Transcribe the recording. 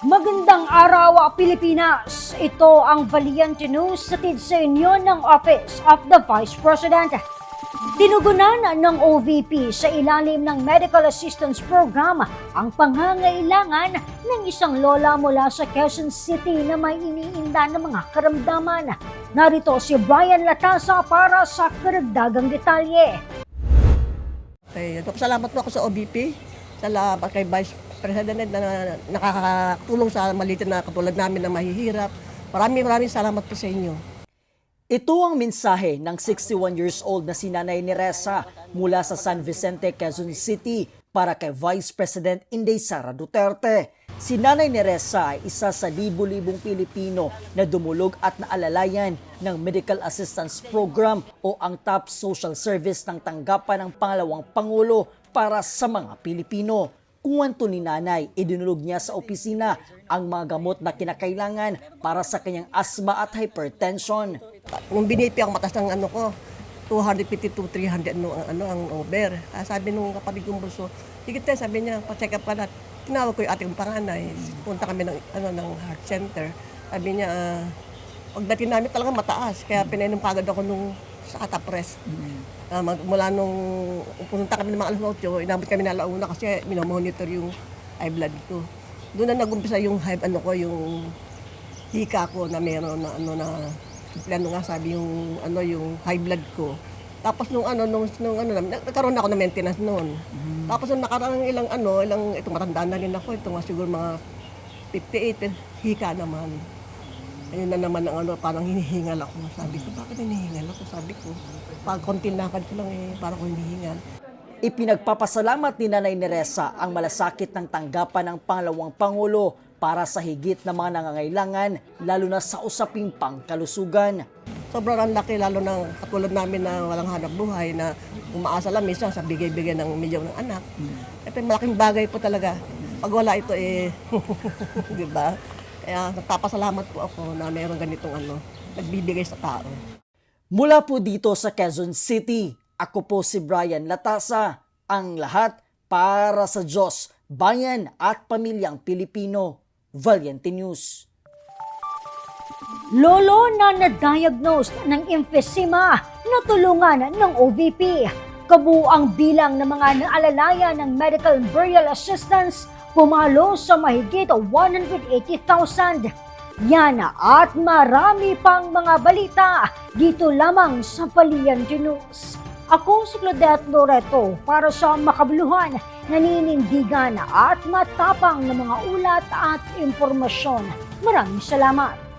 Magandang araw, Pilipinas! Ito ang Valiente News sa inyo ng Office of the Vice President. Tinugunan ng OVP sa ilalim ng Medical Assistance Program ang pangangailangan ng isang lola mula sa Quezon City na may iniinda ng mga karamdaman. Narito si Brian Latasa para sa karagdagang detalye. Okay, salamat po ako sa OBP, salamat kay Vice President na nakakatulong sa maliit na katulad namin na mahihirap. Maraming maraming salamat po sa inyo. Ito ang mensahe ng 61 years old na si Nanay Neresa mula sa San Vicente, Quezon City para kay Vice President Inday Sara Duterte. Si Nanay Neresa ay isa sa libu-libong Pilipino na dumulog at naalalayan ng Medical Assistance Program o ang top social service ng tanggapan ng pangalawang Pangulo para sa mga Pilipino. Kuwanto ni nanay, idinulog niya sa opisina ang mga gamot na kinakailangan para sa kanyang asma at hypertension. Nung binipi ako matas ng ano ko, 250 to 300 ano, ang, ano, ang over. Ah, sabi nung kapatid kong bulso, sige tayo, sabi niya, pa-check up ka na. Tinawag ko yung ating panganay. Punta kami ng, ano, ng heart center. Sabi niya, ah, pagdating namin talaga mataas. Kaya pinainom kagad ako nung sa katapres. Ah, mag- mula nung pumunta kami ng mga alas 8, inabot kami na alauna kasi minomonitor yung high blood ko. Doon na nag-umpisa yung high, ano ko, yung hika ko na meron na ano na ano nga sabi yung ano yung high blood ko. Tapos nung ano nung, nung ano nagkaroon ako ng maintenance noon. Tapos nung nakaraang ilang ano, ilang itong matanda na rin ako, ito nga siguro mga 58 hika naman. Ayun na naman ang ano, parang hinihingal ako. Sabi ko, bakit hinihingal ako? Sabi ko, pag konti lakad ko lang eh, parang ako hinihingal. Ipinagpapasalamat ni Nanay Neresa ang malasakit ng tanggapan ng pangalawang Pangulo para sa higit na mga nangangailangan lalo na sa usaping pangkalusugan. Sobrang ang laki lalo ng katulad namin na walang hanap buhay na umaasa lang minsan sa bigay-bigay ng milyon ng anak. Eh, malaking bagay po talaga. Pag wala ito eh, di ba? Kaya nagpapasalamat po ako na mayroong ganitong ano, nagbibigay sa tao. Mula po dito sa Quezon City, ako po si Brian Latasa, ang lahat para sa Diyos, bayan at pamilyang Pilipino. Valiente News. Lolo na na-diagnose ng emphysema na tulungan ng OVP. Kabuang bilang ng mga naalalayan ng medical and burial assistance pumalo sa mahigit 180,000. Yan at marami pang mga balita dito lamang sa Valiente News. Ako si Claudette Loreto para sa makabuluhan, naninindigan at matapang na mga ulat at impormasyon. Maraming salamat.